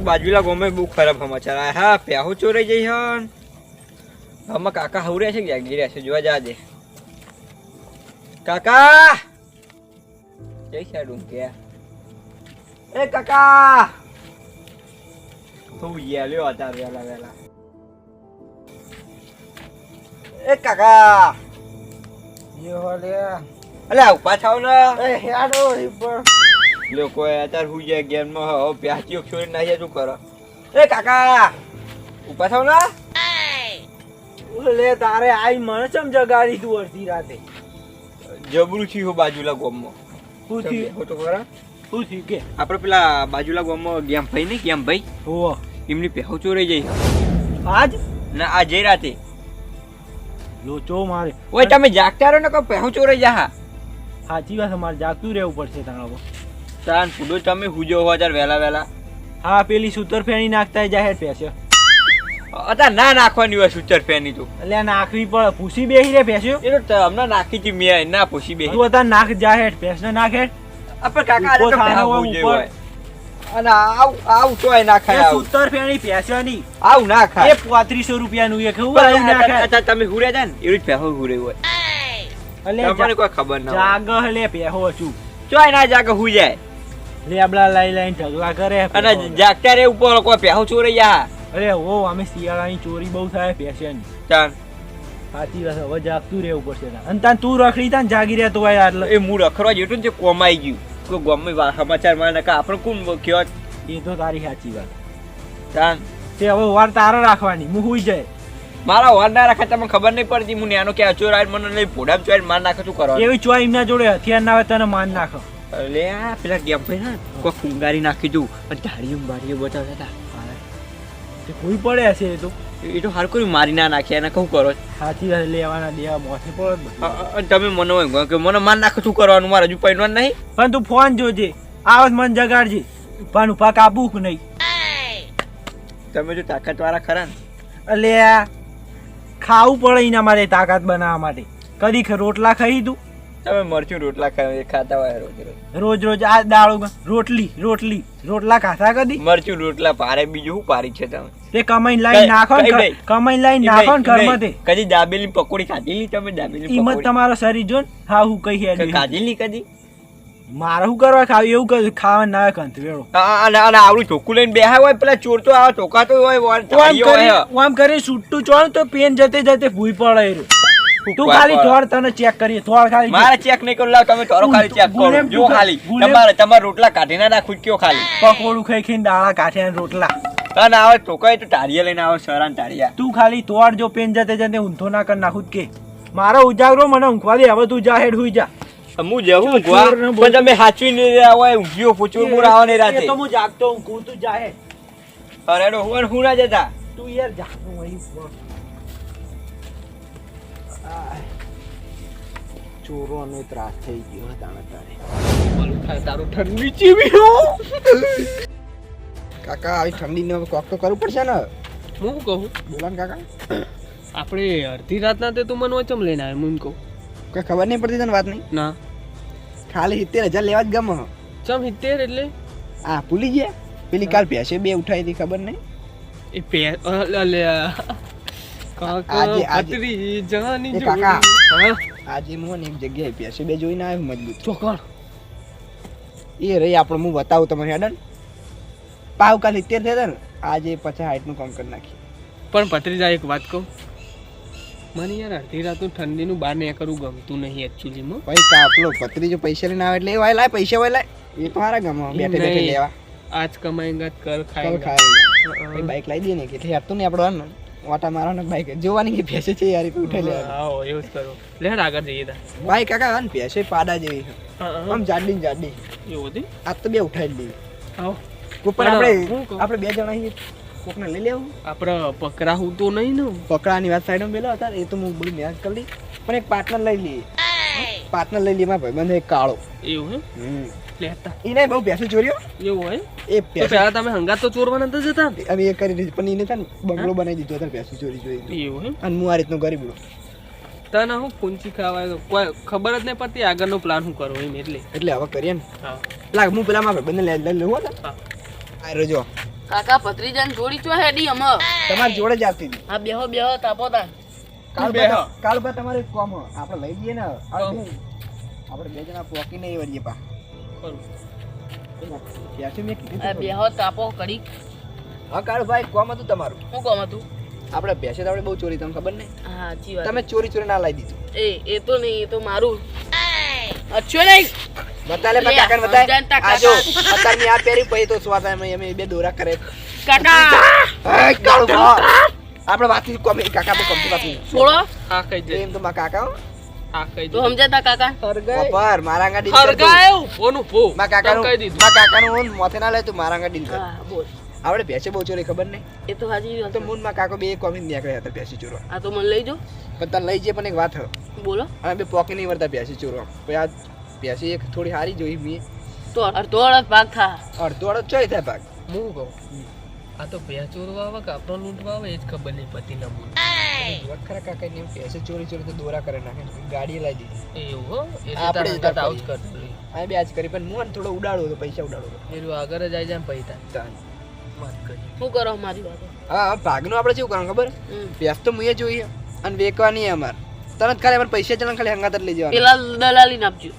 બાજુલા ગમે બહુ ખરાબ સમાચાર આ હા પ્યાહો ચોરાઈ જઈ હન આમાં કાકા હવર્યા છે કે જાગી રહ્યા છે જોવા જા દે કાકા જય સાડું કે એ કાકા તો યા લ્યો અતાર વેલા વેલા એ કાકા યો લે અલ્યા ઊભા થાવ ને એ હેડો ઉપર લોકો અત્યારે હું જે ગેમમાં હો પ્યાચીઓ છોડી નાખીએ શું કરો? એ કાકા ઊભા થાવ ના? ઓલે તારે આઈ મને ચમ જગાડી તું અડધી રાતે? જબરું છી હું બાજુલા ગોમમાં. શું થયું? ફોટો ખરા શું થયું કે? આપણે પેલા બાજુલા ગોમમાં ગેમ ભાઈ નહીં ગેમ ભાઈ? હો એમની પહેવ ચોરાઈ જઈ. આજ? ના આ જઈ રાતે. લોચો મારે. ઓય તમે જાગતા રહો ને કોઈ પહેવ ચોરાઈ જા સાચી વાત અમારે જાગતું રહેવું પડશે તારા તાન ફૂડો તમે હુજો હો હજાર વહેલા વહેલા હા પેલી સૂતર ફેણી નાખતા જાહેર પેસ્યો અતા ના નાખવાની હોય સુચર ફેણી તો. એટલે નાખવી પડે પૂછી બેહી રે પેસ્યો એ તો તમને નાખી તી મેં ના પૂછી બેહી. તું અતા નાખ જાહેર પેસ ને નાખે આપણે કાકા આ તો હોય, ઉપર. અને આવ આવ તોય ના ખાય આવ. સૂતર ફેણી પેસ્યો ની આવ ના એ ખાય પોત્રીસો રૂપિયા નું એ કેવું ના નાખે અત્યારે તમે હુરે જાન? એવી જ પેહો હુરે હોય. એટલે તમને કોઈ ખબર ના જાગ લે પેહો છું. ચોય ના જાગ હુઈ જાય લેબડા લઈ લઈને ઢગલા કરે. અને જાગતા રે ઉપર કોઈ પહેવ ચોરી જા. અરે ઓ અમે શિયાળાની ચોરી બહુ થાય પેશન ચાલ. સાચી વાત હવે જાગતું રહેવું પડશે. અને તાન તું રખડી તાન જાગી રહેતો હોય આટલે. એ મૂળ અખરવા જેટલું ને તે કોમાઈ ગયું. કોઈ ગમે સમાચારમાં નકા આપણે કોણ કયો એ તો તારી સાચી વાત. તાન. તે હવે વાર તારે રાખવાની હું હુઈ જાય. મારા વાર ના રાખે તમને ખબર નહીં પડતી હું નેનો કે ચોર આવીને મને લઈ ફોડામ ચોઈને માર નાખે શું કરવાનું? એવી ચોઈ એમના જોડે હથિયાર ના હોય તને માન નાખો. અલે આ પેલા ગેમ ભાઈ કોઈ ફુંગારી નાખી દઉં. અને ધાડીઓ બારીઓ બતાવતા હતા તે કોઈ પડે હશે એ તો? એ તો હાર કોઈ મારી ના નાખ્યા એને કહું કરો. સાચી વાત લેવાના દેવા મોથી પડે તમે મને હોય કે મને માર નાખું શું કરવાનું? મારે હજુ પૈણવાનું નહીં? પણ તું ફોન જોજે. આવત મન જગાડજે. પણ ઉપા કાબુ કે નહીં? તમે જો તાકાત વાળા ખરા ને. અલે ખાવું પડે એના માટે તાકાત બનાવવા માટે. કદી રોટલા ખાઈ તું તમે મરચું રોટલા ખાતા હોય રોજ રોજ. રોજ રોજ આ દાળો રોટલી રોટલી રોટલા ખાતા કદી? મરચું રોટલા પારે બીજું શું પારી છે તમે? તે કમાઈ લાઈન નાખો ને કઈ ઘર- લાઈન નાખો ને ઘરમાં તે. કદી દાબેલી પકોડી ખાધેલી તમે? દાબેલી ઈમત તમારો શરીર જો હા હું કઈ ક- હેડ ખાધેલી કદી? મારે શું કરવા ખાવી? એવું કર ખાવા ના કંત વેળો. અને અને આવડું ચોખ્ખું લઈને બેહા હોય પેલા ચોર તો આવા ચોકાતો હોય આમ કરી હોય. આમ કરી છૂટું ચોળ તો પેન જતે જતે ભૂઈ પડે. તું ખાલી થોડ તને ચેક કરી થોડ ખાલી. મારે ચેક નહીં કરું લાવ તમે થોડો ખાલી ચેક કરો. જો ખાલી. તમારે તમારે રોટલા કાઢી ના નાખું કયો ખાલી. પકોડું ખાઈ ખાઈને દાળા કાઠિયા રોટલા. તને આવે તો કઈ તું ટાળીએ લઈને આવે સરાન ટાળિયા તું ખાલી તોડ જો પેન જતે જતે ઊંધો ના કર નાખું કે. મારો ઉજાગરો મને ઊંઘવા દે હવે તું જા હેડ હુઈ જા. હું જવું ઊંઘવા, પણ તમે હાચવી નહીં રહ્યા હોય ઊંઘ્યો પૂછવું મૂળ આવે નહીં રાતે. તો હું જાગતો ઊંઘું તું જા હેડ અરે હું ના જતા. તું યાર જા હું અહીં ઊભો. આય. ચોરોનો ત્રાસ થઈ ગયો તાણે તારે તારું ઠંડી ચીવી કાકા આવી ઠંડીને કોક તો કરવું પડશે ને. હું શું કહું? બોલા કાકા. આપણે અડધી રાતના તે તું મને વચમ લઈને આવ્યો હું કહું. કઈ ખબર નહીં પડતી તને વાત નહીં ના. ખાલી સિત્તેર હજાર લેવા જ ગમે. ચમ સિત્તેર એટલે? આ ભૂલી ગયા? પેલી કાલ ભેંસે બે ઉઠાઈ હતી ખબર નહીં? એ અલે કાકા આજે-. હા? એક જગ્યાએ ભેંસે બે જોઈને આવ્યો મજબૂત. ચોકણ એ રહી આપણે હું બતાવું તમને હેડન પાવ કાલ થયા હતા ને આજે પચાસ હાઈટનું કામ કરી નાખી પણ પત્રીજા એક વાત કહું. મને યાર અડધી રાતનું ઠંડીનું બહાર ને કરવું ગમતું નહીં એકચ્યુઅલીમાં ભાઈ કાપલો પત્રી જો પૈસા લઈને આવે એટલે એ વાય લાય પૈસા વાય લાય એ તો હારા ગમે બેઠે બેઠે લેવા. આજ કમાઈંગા કર ખાઈ ખાઈ બાઈક લાવી દઈએ ને કેટલી હેરતું નહીં આપણે વાટા મારવાનો બાઈક જોવાની કે ભેંસે છે યાર ઉઠે લે આવો એવું જ કરો. લે આગળ જઈએ તા. બાઈક કાકા હા ને ભેંસે પાડા જેવી હા, હા. આમ જાડી જાડી. એવું હતી? આ તો બે ઉઠાઈ દઈએ આવો ઉપર આપણે આપણે બે જણા છીએ. કોકને લઈ લેવું? આપણે પકડાવું તો નહીં ને. પકડાની વાત સાઈડમાં બેલો હતા એ તો હું બોલી મહેનત કરી. લઈ પણ એક પાર્ટનર લઈ લઈએ. પાર્ટનર લઈ ભાઈ ભાઈબંધ એક કાળો. એવું હે? લેતા. એને બહુ ભેંસો ચોર્યો? એવું હોય? એ ભેંસો પહેલા તમે હંગાત તો ચોરવાના તો જતા ને? અમે એ કરી દીધી પણ એને થાય ને બંગલો બનાવી દીધો હતા પેસો ચોરી ચોરી એવું હે? અને હું આ રીતનો ગરીબ તને હું પૂંચી ખાવા કોઈ ખબર જ નહીં પડતી આગળનો પ્લાન હું કરું એમ એટલે. એટલે હવે કરીએ ને. હા. લાગ હું પેલા મારા ભાઈબંધને લઈ લઈ લઉં હા. આ રજો કાકા ભત્રીજાને જોડી ચો હેડી અમ. તમારી જોડે જ આવતી હતી. આ બેહો બેહો તાપો તા કાળુબા કાળુબા તમારે એક આપણે લઈ જઈએ ને આપણે બે જણા પોકી નહીં વળીએ પા. ત્યાંથી મેં કીધું આ તું. બેહો તાપો કરી હા કાળુભાઈ કોમ હતું તમારું. શું કામ હતું? આપણે ભેંસે તો આપણે બહુ ચોરી તમને ખબર નહીં હા સાચી વાત. તમે ચોરી ચોરી ના લાવી દીધું. એ એ તો નહીં એ તો મારું. અચ્છો નહીં? બતા લે લે, કાકા બતાય. આ પહેરી પછી તો સ્વાદ અમે અમે બે દોરા કરે. કાકા. આપણે વાતચીત કોમ કાકા બહુ કમતી વાત નહીં. છોડો હા કહી દે. એમ તો મા કાકા હો. કહી તો દે સમજાતા કાકા? બપોર મારા ગાડી હરગાય કરતો. હરગાય મા કાકા નું કાકાનું કહી દીધું. મારા કાકાનું હું મોથે ના લે તું મારા ગાડી કર હા બોલ. આપણે ભેંસે બહુ ચોરી ખબર નહીં? એ તો હાજી વાત તો મૂનમાં કાકો બે કોમી નીકળ્યા હતા ભેંસી ચોરો આ તો મને લઈ જો. પણ તને લઈ જઈએ પણ એક વાત હો. બોલો. અમે બે પોકી નહીં વળતા ભેંસી ચોરો પછી આ ભેંસી એક થોડી હારી જોઈ મેં. તો અડધો અડધ ભાગ થા. અડધો અડધ ચોરી થાય ભાગ. હું કહું? આ તો ભેંસ ચોરવા આવે કે આપણો લૂંટવા આવે એ જ ખબર નહીં પતિ ના મૂળ ખરા કાકા ને ભેંસે ચોરી ચોરી તો દોરા કરે નાખે ગાડી લાવી દીધી. એવું હો? તો આપણે જ અંગાત આવું જ કરીએ. આ બે આજ કરી પણ હું થોડો ઉડાડો તો પૈસા ઉડાડો એરું આગળ જ આવી જાય ને પૈસા. તાન. વાત કરી. શું કરો મારી વાત? હા ભાગનું આપણે શું કરવાનું ખબર? હમ. ભેંસ તો મુએ જોઈએ અને વેકવાની અમાર. તરત ખાલી અમારે પૈસા ચલણ ખાલી હંગાત જ લઈ જવાનું. પેલા દલાલી નાપજો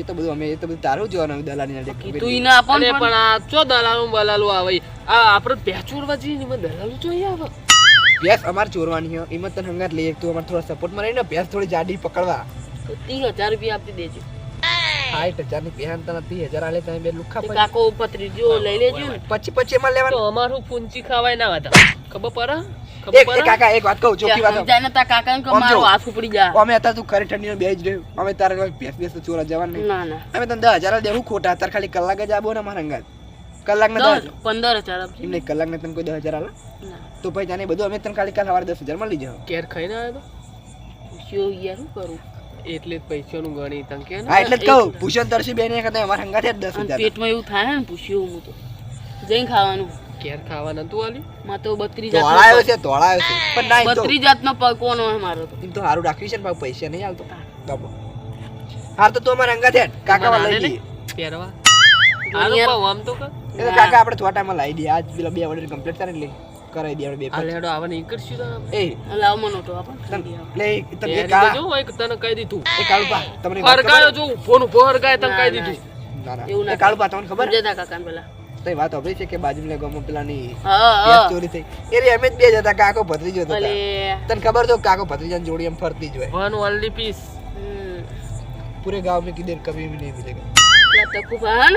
એ તો બધું અમે એ તો બધું તારું જોવાનું દલાલી ના કીધું ઈ ના આપો ને પણ પણ આ ચો દલાલું બલાલું આવે? આ આપણે ભેંસ ચોરવા જઈએ ને એમાં દલાલું જોઈએ આવે? ભેંસ અમારે ચોરવાની હોય એમાં તને હંગાત લઈએ. તું અમારે થોડા સપોર્ટમાં રહીને ભેંસ થોડી જાડી પકડવા. ત્રીસ હજાર રૂપિયા આપી દેજો. સાઠ હજારની પહેન તને ત્રીસ હજાર આલે તમે બે લુખા પછી. કાકો પત્રીજો લઈ લેજો ને. પછી પછી એમાં તો અમારું પૂંચી ખવાય ના હતા ખબર પડે એક કાકા એક વાત કહું ચોખ્ખી વાત સમજાય તા કાકા કે મારો હાથ ઉપડી જા. અમે હતા તું ખરી ઠંડીનો બેજ રહ્યો. અમે તારે ભેંસ ભેંસ તો ચોરા જવાનું નહીં. ના ના. અમે તને દસ હજાર દેવું ખોટા તાર ખાલી કલાક જ આવો ને અમારા હંગાત કલાક ને દસ દસ હજાર આપજો. એમ નહીં કલાક ને તને કોઈ દસ હજાર આલે? તો પછી જાને બધું અમે તને ખાલી કાલ સવારે દસ હજાર મળી જાવ કેર ખાઈને આવ્યો પૂછ્યો યાર શું કરું? તો એટલે જ પૈસાનું ગણી તને હા એટલે જ કહું ભૂષણ તરસી બેન કરતા અમારા હંગાથે જ દસ હજાર પેટમાં એવું થાય ને પૂછ્યું હું તો. જઈને ખાવાનું. કેર ખાવા નતું આલી? માં તો બત્રીસ જાત ધોળાયો છે ધોળાયો છે. પણ ના બત્રીસ જાતનો પકવાનો હોય મારો તો? એમ તો સારું રાખ્યું છે ને ભાઈ પૈસા નહીં આવતો. દબો હાર તો તું અમારા હંગાથે કાકા વાળા લઈ લઈએ પહેરવા. પાવ આમ તો કાકા આપણે થોડા ટાઈમમાં લાવી દઈએ. આજ પેલા બે ઓર્ડર કમ્પ્લીટ કરીને લઈ. કરાવી દે બે આ લેડો આવા નહીં તો એ. લાવવાનો તો આપણ લે તને કા જો એક તને કહી દીધું. એ કાળુપા તમને ફરગાયો જો ફોન ફરગાય તને કહી દીધું. ના ના. એવું ના કાળુપા તમને ખબર? જતા કાકા પેલા. તો વાત હોભળી છે કે બાજુના ગામમાં પેલાની ચોરી થઈ. એટલે અમે જ બે જતા કાકો ભત્રીજો હતો. તને ખબર તો કાકો ભત્રીજાની જોડી એમ ફરતી જ હોય. વન ઓનલી પીસ પૂરે ગામ મેં કિધર કભી ભી નહીં મિલેગા પેલા તકુ ભા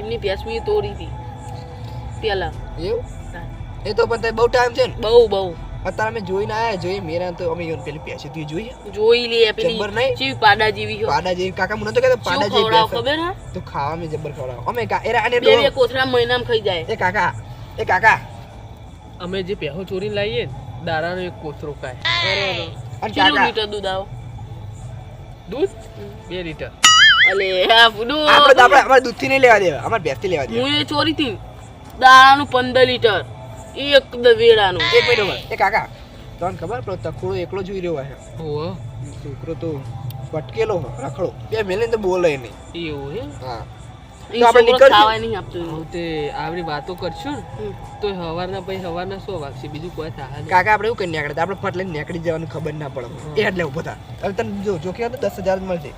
એમની ભેંસ બી તોડી હતી. પેલા. એવું? એ તો પણ બહુ ટાઈમ છે ને? બહુ બહુ. અત્યારે અમે જોઈને આયા જોઈએ મેરા તો અમે યોન પેલી પેસી તું જોઈ જોઈ લે પેલી જબ્બર નહીં? ચીવી પાડા જેવી હો પાડા જેવી? કાકા મને તો કહેતો પાડા જેવી ખવડાવ ખબર હા? તો ખાવા મે જબર ખવડાવ. અમે કા એરા અને બે કોથળા મહિનામાં ખાઈ જાય. એ કાકા એ કાકા. અમે જે પેહો ચોરીને લાવીએ ને દાડાનો એક કોથરો ખાય. અને કેટલું કાકા. લીટર દૂધ આવો? દૂધ? બે લીટર. અલે હા ફૂડું આપણે આપણે દૂધથી નહીં લેવા દેવા. અમારે ભેંસથી લેવા દેવા. હું એ ચોરી હતી દાળાનું પંદર લીટર. એક દ- વેળાનું એક મિનિટ એ કાકા ખબર પેલો તખોડો એકલો જોઈ રહ્યો છે ઓહો છોકરો તો ભટકેલો રખડો. બે મેલે તો બોલે નહીં. એવું હે? હા. તો આપણે નીકળશું. નહીં આપતો તે આવડી વાતો કરશું તો હવારના પછી હવારના સો વાગશે બીજું કોઈ થાય કાકા આપણે એવું કરી નીકળે આપણે ફટ લઈને નીકળી જવાનું ખબર ના પડે. એટલે ઊભો થા. હવે તને જો દસ હજાર જ મળશે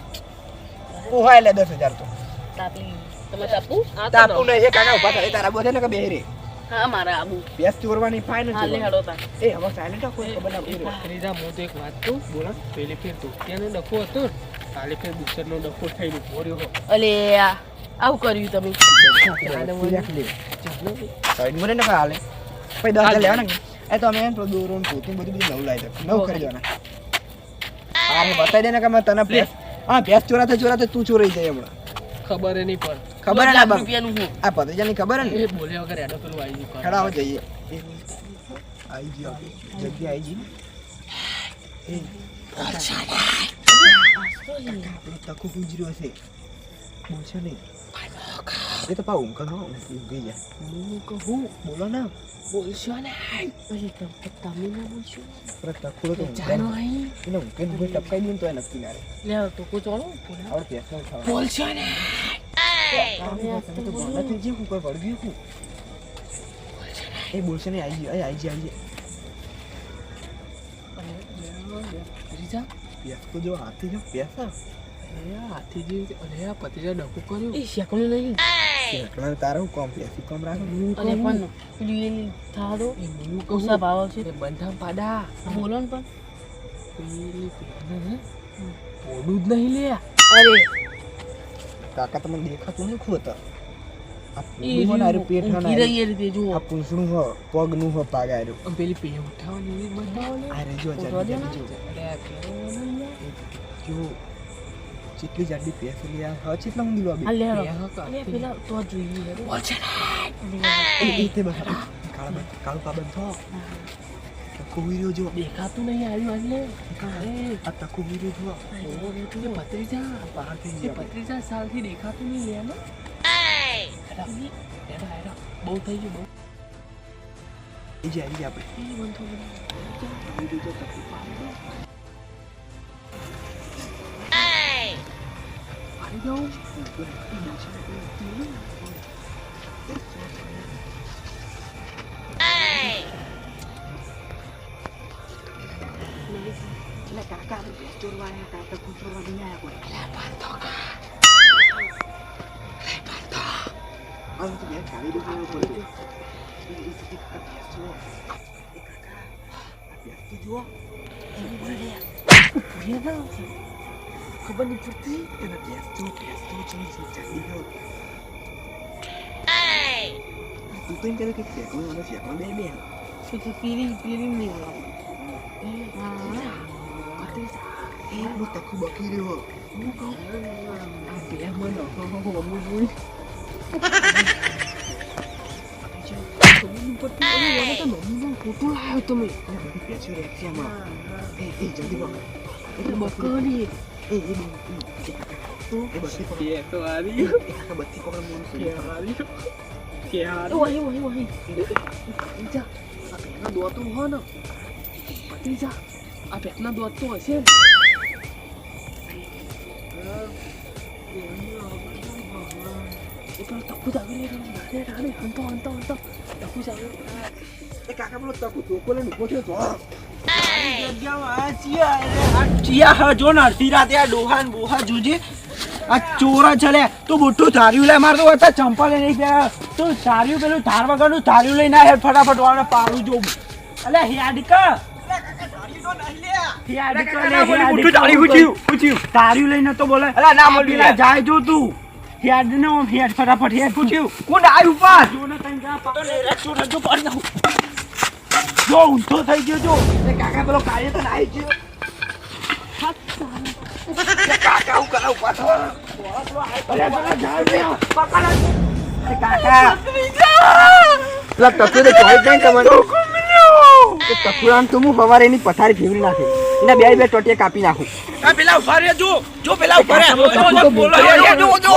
એટલે દસ હજાર તો. તાપલી. તમે તાપુ? આ નહીં. કાકા ઊભા થાય તારા બોલે ને કે બેહી રે. હા મારા આબુ. ભેંસ ચોરવાની ફાઇન હા લે હેડો તા એ હવે સાયલેન્ટ કોઈ ખબર ના પડી ત્રીજા હું તો એક વાત કહું. બોલો. પેલી ફેર ડખો હતો કાલે ફેર દુસરનો ડખો થઈને રહ્યો. અલે આવું કર્યું તમે. સાઈડમાં ને હાલે. પછી દસ હજાર લેવાના એ તો અમે એને દોરો પોતું બધું બધું નવું લાવી દે. નવું ખરીદવાના હા બતાવી દે ને કે મેં તને ભેંસ હા ભેંસ ચોરાતે ચોરાતે તું ચોરાઈ જાય હમણાં. ખબર નહીં પણ ખબર ના ને બાપ? રૂપિયાનું હું. આ પતંજાની ખબર હે ને બોલે વગર એડો પેલું આવી ગયું. ખેડાવો જઈએ. આઈ ગયો જગ્યા આઈ ગઈ. તકો ગુજર્યો બોલશે નહીં એ તો પા ઊંઘ હો ઊંઘી જાય હું કહું બોલો ને. બોલશો ને? અરે તમે તમે ના બોલશો? પર તકોડો તો ઊંઘે અહીં. એને ઊંઘે ને ટપકાઈ તો એ નક્કી ના લે તો કો ચાલો બોલશો ને? તમે તો ભણા નહીં આવી ગયો આવી આવી બંધા પાડા બોલો ને પણ પેલી પોડું જ નહીં લે અરે કાકા તમને દેખાતું નહીં ખોતર આ એ ને પેટ હો ને ઊંઘી રહી આર્યું- એ રીતે જુઓ. આ પૂંછડું હો પાગ આર્યું. પેલી પે ઉઠાવવાની જો જાડી. જાડી જો જેટલી જાડી આ હા કેટલા ઊંધી લોબી આ લે હેડો. યાર. બે અરે પેલા તો જોઈએ. હેડો. એ એ તે બસ કાળા બંધ કાળું પાબંધ થો. તકો જો દેખાતું નહીં આવ્યું એટલે આ તકો વીર્યો જો એ ભત્રીજા. બહાર થઈ ગયા. ભત્રીજા સાલથી દેખાતું નહીં હેડો. બહુ થઈ ગયું બહુ. એ જે આવી ગયા આપણે. એ બંધ થઈ ગયું. આવી જાઉં આ તો બે કાળી ડૂબી પડે એ એ તે કાકા ભેંસ જુઓ એ કાકા આ ભેંસ તો જુઓ ખબર નહીં પડતી એના ભેંસ જુઓ ભેંસ જુઓ ચલી છે જાડી હો તું તો એમ કરે કે હા હું બકી રહ્યો મને અમુક જોઈ ફોટો લાવ્યો તમે એ જલ્દી પકડ એટલે બકરી એ એ બે એ કાકા એ બધી પકડ કે તો આવી એ કાકા બધી પકડ મોડું કે કરી હારી કે હારી વહી વહી ભત્રીજા આ પેટના દોતું હો ને ભત્રીજા આ પેટના દોત તો હશે ને આવી આવી તો હા તું બુઠ્ઠું ધાર્યું લે મારે તો હતા ચંપલ નહીં પહેર્યા તું ધાર્યું પેલું ધાર વગરનું ધાર્યું લઈને આ હેડ ફટાફટ વાળા પાડું જોઉં અલે હેડકા લઈને તો બોલે. અલા, ના આ બોલવી પેલા લે. જાય જો તું. હેડ ને આમ હેડ ફટાફટ હેડ પૂછ્યું. કોણ આવ્યું પાસ. જો ને તઈ જા પાડો ને રેચો રજો પાડી નાખું. જો ઊંધો થઈ ગયો જો. એ કાકા પેલો કાર્ય તો આવી ગયો. કાકા હું કરાવું પાછો. અરે પેલા જાય બે પકડ એ કાકા. પેલા તકુ તો ચોઈ જાય તમને એ તો હું સવારે એની પથારી ફેરવી નાખી. એના બે બે ટોટીએ કાપી નાખું. આ પેલા ઊભા રે જો જો પેલા ઊભા રે જો, જો, બોલો જો જો જો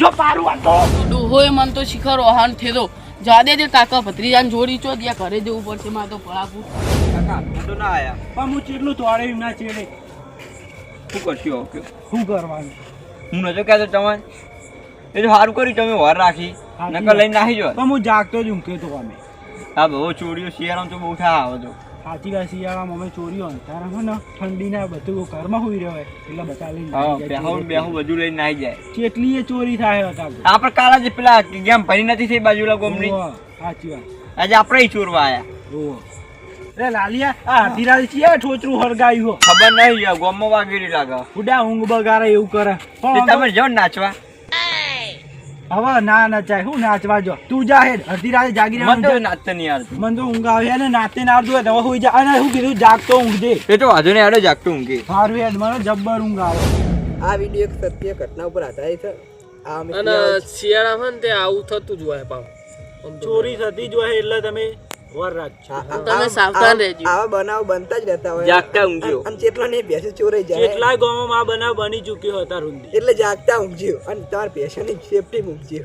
જો પારું આતો તો. ડોહોએ મન તો શિખર ઓહાન થેલો. જાદે જે કાકા ભત્રીજાન જોડી ચો દિયા ઘરે જવું પડશે માં તો પડાપુર કાકા તો ના આયા. પણ હું ચેટલું તોડે ના ચેડે. શું કરશો? શું કરવાનું? હું નજો કહેતો તમારે? એ તો સારું કર્યું તમે વાર રાખી. નકર લઈને નાહી જો પણ હું જાગતો જ ઊંઘ્યો તો અમે. આ બહુ ચોરીઓ શિયાળામાં તો બહુ થાય આવો તો. સાચી વાત શિયાળામાં અમે ચોરીઓ અંધારા હોય ને ઠંડીના બધું ઘરમાં હોઈ રહ્યો એટલે બધા લઈને બેહું બેહું બધું લઈને નાહી જાય. કેટલી એ ચોરી થાય હતા આપણે કાલા જે પેલા ગેમ ભરી નથી થઈ બાજુલા ગોમની? સાચી વાત. આજે આપણે ચોરવા આયા. ઓહો. લાલિયા આ રાત ચિયા ઠોચરું હરગાયું ખબર નહીં ગોમો વાગેલી લાગે. ઉડા ઊંઘ બગાડે એવું કરે. તમે જાઓ નાચવા. હવે ના નચાય હું નાચવા જો તું જા હેડ. અડધી રાતે જાગી મને તો નાચતા નહીં મને તો ઊંઘ આવે ને નાચતે ના આવતું હોય તો હવે હુઈ જા. અને હું કીધું જાગતો ઊંઘજે. એ તો વાંધો નહીં આડો જાગતો ઊંઘે. સારું હેડ મને જબ્બર ઊંઘ આવે. આ વીડિયો એક સત્ય ઘટના ઉપર આધારિત છે. આ અને શિયાળામાં ને તે આવું થતું જ હોય પાવ ચોરી થતી જ હોય એટલે તમે તમે સાવધાન રહેજો. આવા બનાવ બનતા જ રહેતા હોય. જાગતા ઊંઘ્યો અને જેટલો ને ભેંસો ચોરાઈ જાય. કેટલાય ગામોમાં આ બનાવ બની ચૂક્યો હતા રૂંધી એટલે જાગતા ઊંઘજો અને તમારા ભેંસોની સેફટી ઊંઘજો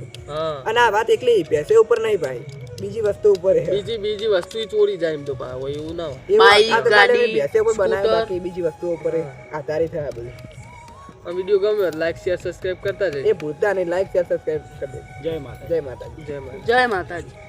અને આ વાત એકલી ભેંસો ઉપર નહીં ભાઈ. બીજી વસ્તુ ઉપર બીજી બીજી વસ્તુ ચોરી જાય એમ તો હોય એવું ના હોય. ગાડી, ભેંસો બનાવે બાકી બીજી વસ્તુ ઉપર આધારિત થયા આ બધું. વીડિયો ગમ્યો લાઈક શેર સબસ્ક્રાઇબ કરતા જજો. એ ભૂલતા નહીં. લાઈક શેર સબસ્ક્રાઈબ કરતા જય માતા જય માતા જય માતા જય માતાજી.